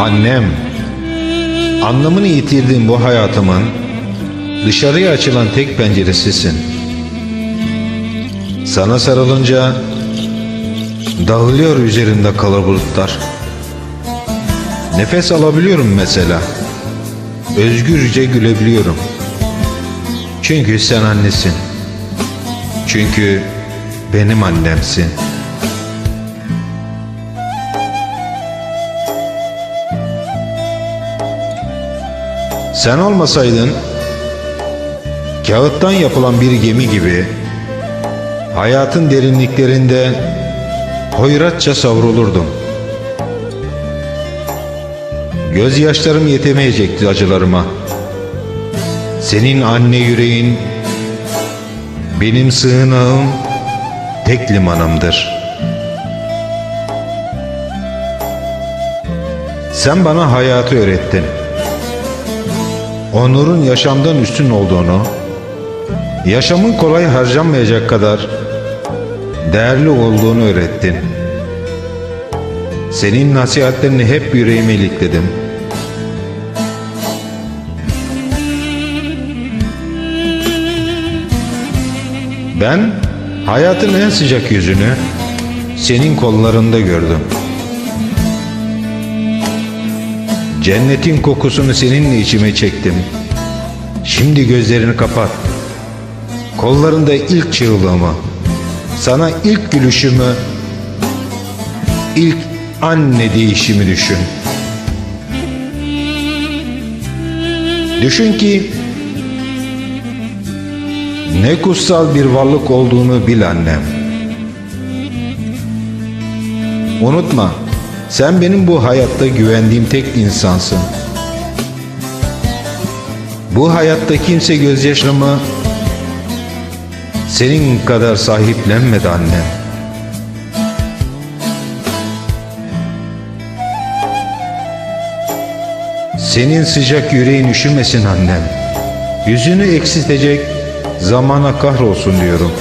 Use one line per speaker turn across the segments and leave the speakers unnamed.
Annem, anlamını yitirdiğim bu hayatımın dışarıya açılan tek penceresisin. Sana sarılınca dağılıyor üzerimde kalabalıklar. Nefes alabiliyorum mesela. Özgürce gülebiliyorum. Çünkü sen annesin. Çünkü benim annemsin. Sen olmasaydın kağıttan yapılan bir gemi gibi hayatın derinliklerinde hoyratça savrulurdum. Gözyaşlarım yetemeyecekti acılarıma. Senin anne yüreğin benim sığınağım tek limanımdır. Sen bana hayatı öğrettin. Onurun yaşamdan üstün olduğunu, yaşamın kolay harcanmayacak kadar değerli olduğunu öğrettin. Senin nasihatlerini hep yüreğime ilikledim. Ben hayatın en sıcak yüzünü senin kollarında gördüm. Cennetin kokusunu seninle içime çektim. Şimdi gözlerini kapat. Kollarında ilk çığlığımı, sana ilk gülüşümü, ilk anne deyişimi düşün. Düşün ki ne kutsal bir varlık olduğunu bil annem. Unutma, sen benim bu hayatta güvendiğim tek insansın. Bu hayatta kimse gözyaşlarımı senin kadar sahiplenmedi annem. Senin sıcak yüreğin üşümesin annem. Yüzünü eksiltecek zamana kahrolsun diyorum.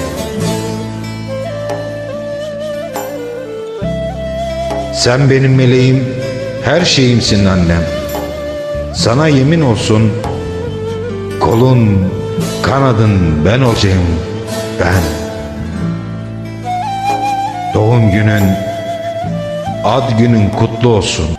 Sen benim meleğim, her şeyimsin annem. Sana yemin olsun, kolun, kanadın ben olacağım, ben. Doğum günün, ad günün kutlu olsun.